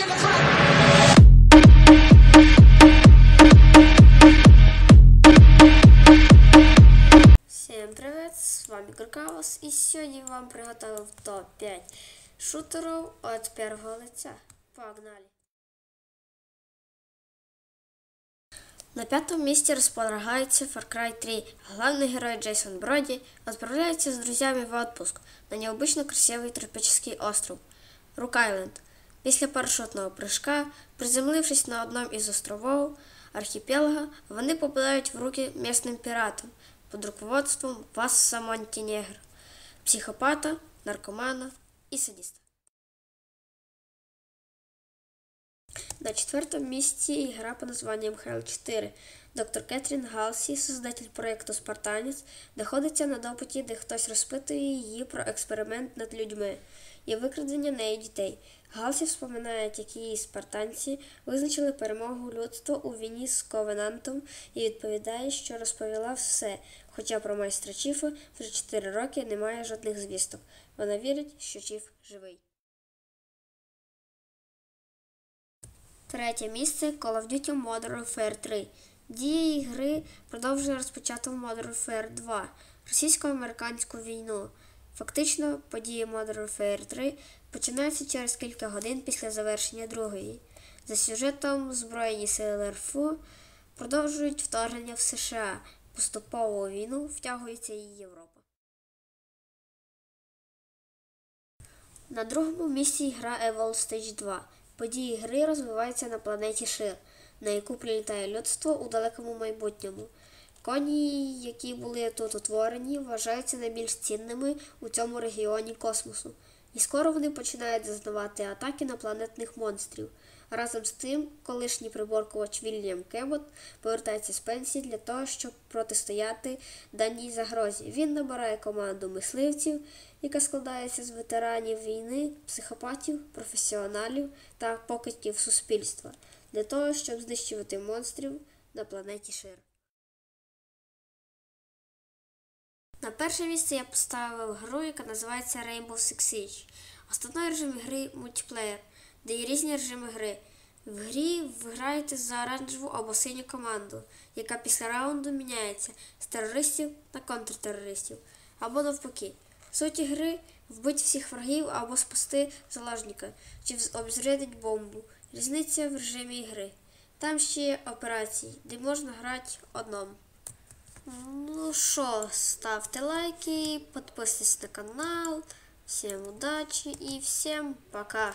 in the front. Всім привіт! З вами Куркаус і сьогодні вам приготував топ-5 шутерів від першого лиця. Погнали! На пятом месте располагается Far Cry 3. Главный герой Джейсон Броди отправляется с друзьями в отпуск на необычно красивый тропический остров Рук-Айленд. Після парашютного прыжка, приземлившись на одном із островов архіпелага, вони попадають в руки місцевим піратам під руководством Васса Монтінегр, психопата, наркомана і садиста. На четвертом месте игра под названием Hell 4. Доктор Кетрін Галсі, создатель проєкту Спартанець, знаходиться на допиті, де хтось розпитує її про експеримент над людьми і викрадення неї дітей. Галсі вспоминає, як її спартанці визначили перемогу людства у війні з Ковенантом і відповідає, що розповіла все, хоча про майстра Чіфа вже 4 роки немає жодних звісток. Вона вірить, що Чіф живий. Третє місце Call of Duty Modern Warfare 3. Дія ігри продовжує розпочату Modern Warfare 2 російсько-американську війну. Фактично, події Modern Warfare 3 починаються через кілька годин після завершення другої. За сюжетом Збройні сили РФУ продовжують вторгнення в США. Поступово у війну втягується і Європа. На другому місці гра Evil Stage 2. Події гри розвиваються на планеті Шир, на яку прилітає людство у далекому майбутньому. Коні, які були тут утворені, вважаються найбільш цінними у цьому регіоні космосу, і скоро вони починають зазнавати атаки на планетних монстрів. Разом з тим, колишній приборкувач Вільям Кебот повертається з пенсії для того, щоб протистояти даній загрозі. Він набирає команду мисливців, яка складається з ветеранів війни, психопатів, професіоналів та покидьків суспільства для того, щоб знищувати монстрів на планеті Шир. На перше місце я поставив гру, яка називається Rainbow Six Siege. Основний режим гри мультиплеєр, де є різні режими гри. В грі ви граєте за оранжеву або синю команду, яка після раунду міняється з терористів на контртерористів, або навпаки. Суть гри вбити всіх врагів або спасти заложника, чи обзрядить бомбу. Різниця в режимі гри. Там ще є операції, де можна грати одному. Ну що, ставте лайки, підписуйтесь на канал. Всем удачи и всем пока!